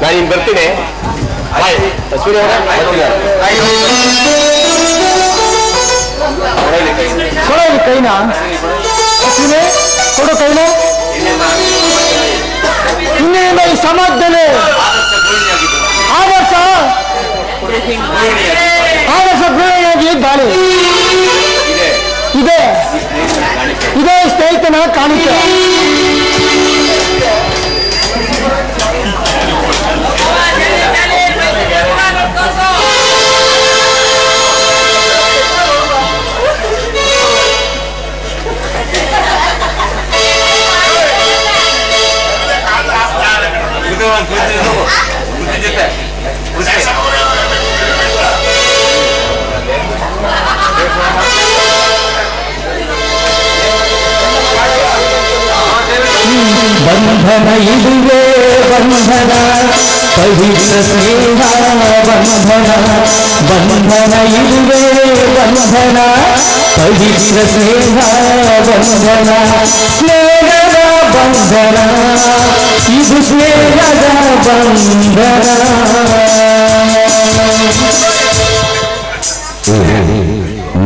ನಾನು ಇನ್ನು ಬರ್ತೀನಿ ಕೈನ ಅಶ್ವಿನಿ ಕೊಡು ಕೈನ ಇನ್ನೇನಿಲ್ಲ ಈ ಸಮಾಜದಲ್ಲಿ ಆದರ್ಶ ಆದರ್ಶ ಗೃಹಿಣಿಯಾಗಿ ದಾಳಿ ಇದೆ ಇದೇ ಸ್ನೇಹಿತನ ಕಾಣಿಕೆ ಬಂಧನ ಇದುವೇ ಬಂಧನ ಪವಿತ್ರ ಸ್ನೇಹ ಬಂಧನ ಬಂಧನ ಇದುವೇ ಬಂಧನ ಪವಿತ್ರ ಸ್ನೇಹ ಬಂಧನ ಸ್ನೇಹದ ಬಂಧನ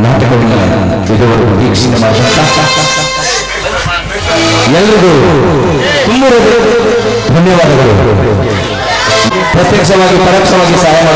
ನಾಟಕವನ್ನು ಇದುವರೆಗೂ ಎಲ್ಲರಿಗೂ ತುಂಬ ಧನ್ಯವಾದಗಳು. ಪ್ರತ್ಯಕ್ಷವಾಗಿ ಪರೋಕ್ಷವಾಗಿ ಸಹಾಯ